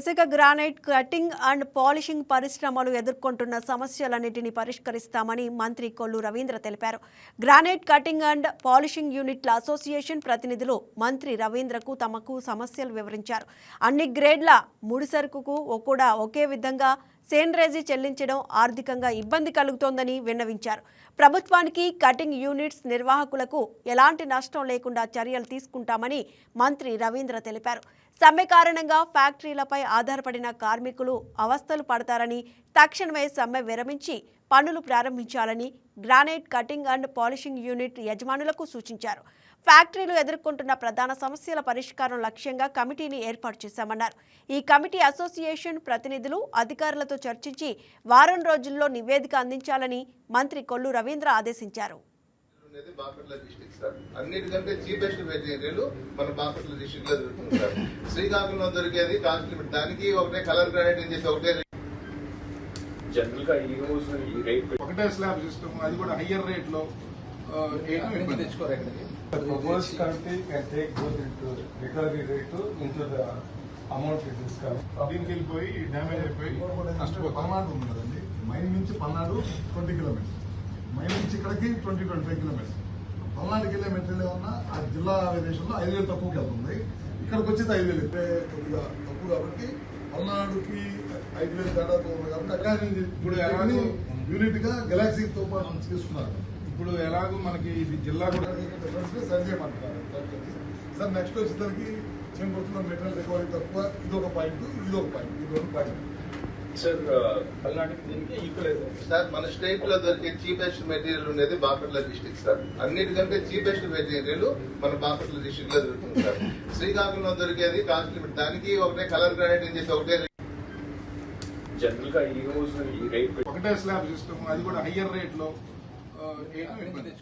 ఇసుక granite cutting and polishing పరిశ్రమలు ఎదుర్కొంటున్న సమస్యలన్నింటినీ పరిష్కరిస్తామని మంత్రి కొల్లు రవీంద్ర తెలిపారు. గ్రానైట్ కటింగ్ అండ్ పాలిషింగ్ యూనిట్ల అసోసియేషన్ ప్రతినిధులు మంత్రి రవీంద్రకు తమకు సమస్యలు వివరించారు. అన్ని గ్రేడ్ల ముడిసరుకు కూడా ఒకే విధంగా సేన్రేజీ చెల్లించడం ఆర్థికంగా ఇబ్బంది కలుగుతోందని విన్నవించారు. ప్రభుత్వానికి కటింగ్ యూనిట్స్ నిర్వాహకులకు ఎలాంటి నష్టం లేకుండా చర్యలు తీసుకుంటామని మంత్రి రవీంద్ర తెలిపారు. సమ్మె కారణంగా ఫ్యాక్టరీలపై ఆధారపడిన కార్మికులు అవస్థలు పడతారని తక్షణమే సమ్మె విరమించి పనులు ప్రారంభించాలని granite cutting and polishing unit యజమానులకు సూచించారు. ఫ్యాక్టరీలు ఎదుర్కొంటున్న ప్రధాన సమస్యల పరిష్కారం లక్ష్యంగా కమిటీని ఏర్పాటు చేశామన్నారు. ఈ కమిటీ అసోసియేషన్ ప్రతినిధులు అధికారులతో చర్చించి వారం రోజుల్లో నివేదిక అందించాలని మంత్రి కొల్లు రవీంద్ర ఆదేశించారు. అనేది బాపట్ల డిస్టిక్ సార్ అన్నిటికంటే చీపెస్ట్ మెటీరియల్ మన బాపట్ల డిస్టిక్లో దొరుకుతుంది సార్ శ్రీకాకుళంలో దొరికేది కాస్ట్ దానికి ఒకటే కలర్ గ్రానైట్ అని చెప్పి ఒకటే జనరల్గా ఈ రోజు ఈ రేట్ ఒకటే స్లాబ్ సిస్టమ్ అది కూడా హయ్యర్ రేట్లో proposed committee can take both into recovery rate to into the amount it is. దీనికి వెళ్ళిపోయి డ్యామేజ్ అయిపోయి నష్టపోతాం పల్నాడు ఉంది కదండి మైన్ నుంచి పల్నాడు ట్వంటీ కిలోమీటర్స్. మైన్ నుంచి ఇక్కడికి ట్వంటీ ట్వంటీ ఫైవ్ కిలోమీటర్స్. పల్నాడుకి వెళ్ళే మెటీరియల్ ఏమన్నా ఆ జిల్లా విదేశంలో ఐదు వేలు తక్కువకి వెళ్తుంది. ఇక్కడికి వచ్చేది ఐదు వేలు. తక్కువ కాబట్టి పల్నాడుకి ఐదు వేలు తేడాతో ఉంది కాబట్టి అక్కడ నుంచి ఇప్పుడు యూనిట్గా గెలాక్సీతో పాటు తీసుకున్నారు. ఇప్పుడు ఎలాగో మనకి ఇది జిల్లా కూడా డిఫరెన్స్ సరి చేయమంటున్నారు సార్ నెక్స్ట్ వచ్చేసరికి చేపడుతున్న మెటీరియల్ రికవరీ తక్కువ ఇది ఒక పాయింట్ ఇది ఒక పాయింట్ ఇది రెండు పాయింట్ సార్ సార్ మన స్టేట్లో దొరికే చీపెస్ట్ మెటీరియల్ ఉండేది బాపట్ల డిస్టిక్ సార్ అన్నిటికంటే చీపెస్ట్ మెటీరియల్ మన బాపట్ల డిస్టిక్లో దొరుకుతుంది సార్ శ్రీకాకుళంలో దొరికేది కాస్ట్ లిమిట్ దానికి ఒకటే కలర్ గ్రానైట్ అని చేసి ఒకటే జనరల్గా ఈ రోజు ఈ రేట్ ఒకటే స్లాబ్ సిస్టమ్ అది కూడా హయ్యర్ రేట్లో ఇబ్బంది.